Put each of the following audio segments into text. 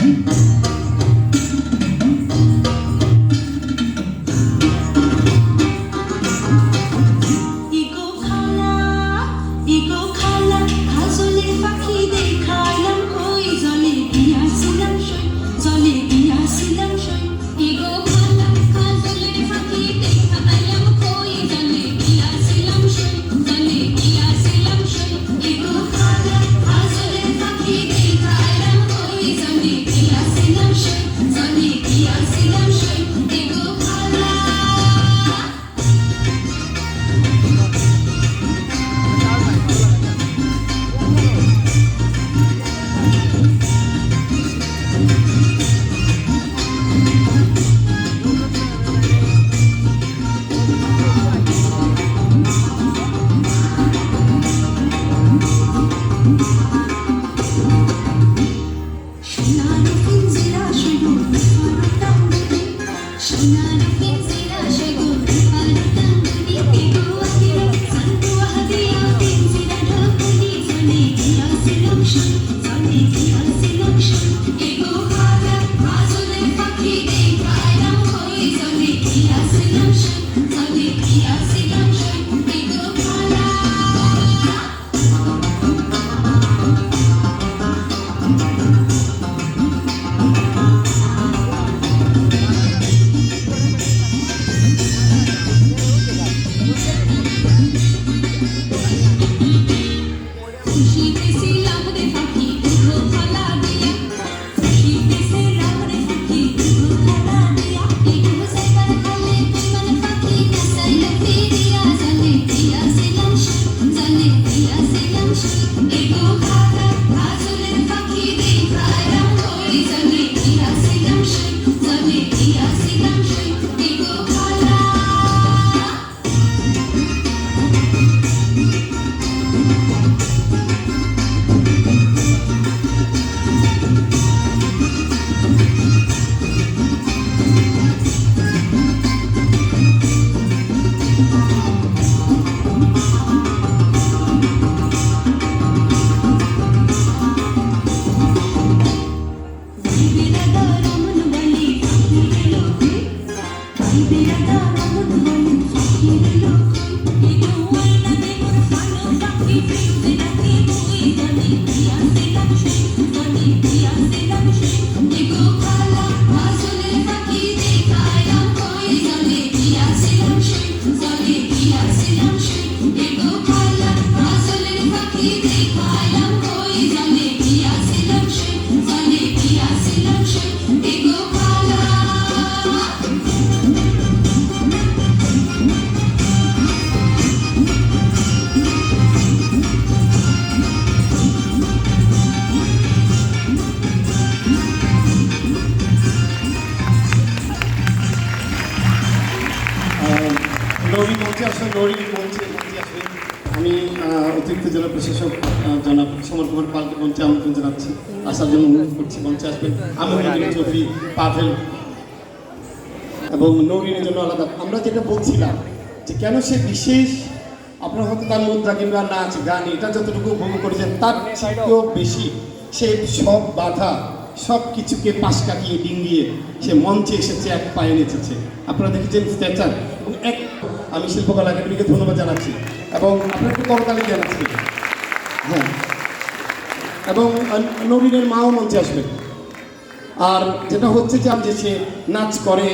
Música 吹走你只有思念 Let's go. আমি অতিরিক্ত জেলা প্রশাসক জনাব সমর কুমার পালকে মঞ্চে আমন্ত্রণ জানাচ্ছি। আসার জন্য অনুরোধ করছি মঞ্চে আসবেন। আমি চৌধুরী পাভেল এবং নৌরিনের জন্য আলাদা। আমরা যেটা বলছিলাম যে কেন সে বিশেষ আপনার হয়তো তার মুদ্রা কিংবা নাচ গান এটা যতটুকু উপভোগ করেছেন তার থেকেও বেশি সে সব বাধা সব কিছুকে পাশ কাটিয়ে ডিঙ্গিয়ে সে মঞ্চে এসেছে এক পায়ে নেচেছে। আপনারা দেখেছেন স্ট্যাচার? এক, আমি শিল্পকলা একাডেমিকে ধন্যবাদ জানাচ্ছি। এবং আপনাকে করতালি জানাচ্ছি হ্যাঁ। এবং নবীনের মাও মঞ্চে আসবেন। আর যেটা হচ্ছে যে আমি যে সে নাচ করে,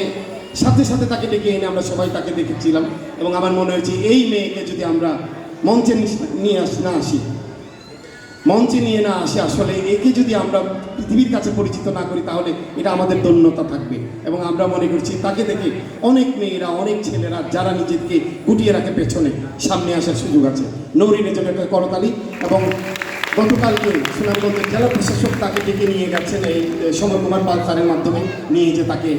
সাথে সাথে তাকে ডেকে এনে আমরা সবাই তাকে দেখেছিলাম। এবং আমার মনে হয়েছে এই মেয়েকে যদি আমরা মঞ্চে নিয়ে আস না আসি মঞ্চে নিয়ে না আসে। আসলে একে যদি আমরা পৃথিবীর কাছে পরিচিত না করি, তাহলে এটা আমাদের দন্যতা থাকবে। এবং আমরা মনে করছি, তাকে দেখে অনেক মেয়েরা, অনেক ছেলেরা, যারা নিজেকে গুটিয়ে রাখে পেছনে, সামনে আসার সুযোগ আছে। নৌরিনের জন্য একটা করতালি এবং গতকালকে সুনামগঞ্জের জেলা প্রশাসক তাকে ডেকে নিয়ে গেছেন এই সমর কুমার পাল স্যারের মাধ্যমে, নিয়ে যে তাকে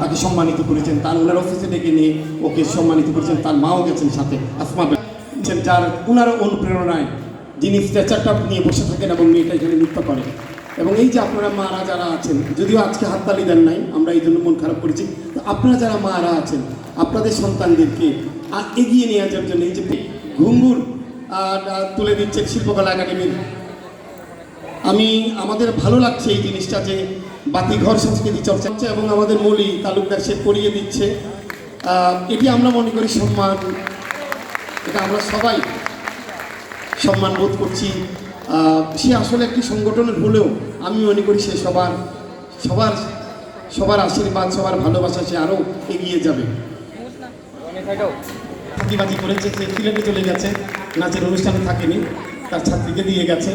তাকে সম্মানিত করেছেন। তার ওনার অফিসে ডেকে নিয়ে ওকে সম্মানিত করেছেন। তার মাও গেছেন সাথে। আসমা যার ওনার অনুপ্রেরণায় যিনি স্ট্রেচারটা নিয়ে বসে থাকেন এবং মেয়েটা এখানে নৃত্য করেন এবং এই যে আপনারা মারা যারা আছেন, যদিও আজকে হাততালি দেন নাই, আমরা এই জন্য মন খারাপ করেছি। আপনারা যারা মারা আছেন, আপনাদের সন্তানদেরকে আর এগিয়ে নিয়ে যাওয়ার জন্য এই যে ঘুঙ্গুর তুলে দিচ্ছে শিল্পকলা একাডেমির। আমি, আমাদের ভালো লাগছে এই জিনিসটা যে বাতিঘর সংস্কৃতি চর্চা হচ্ছে এবং আমাদের মৌলি তালুকদার সে করিয়ে দিচ্ছে। এটি আমরা মনে করি সম্মান। এটা আমরা সবাই সম্মান বোধ করছি। সে আসলে একটি সংগঠনের হলেও আমি মনে করি সে সবার সবার সবার আশীর্বাদ, সবার ভালোবাসা সে আরও এগিয়ে যাবে। ফাঁকিবাজি করেছে, সে সিলেটে চলে গেছে। নাচের অনুষ্ঠানে থাকেনি, তার ছাত্রীকে দিয়ে গেছে।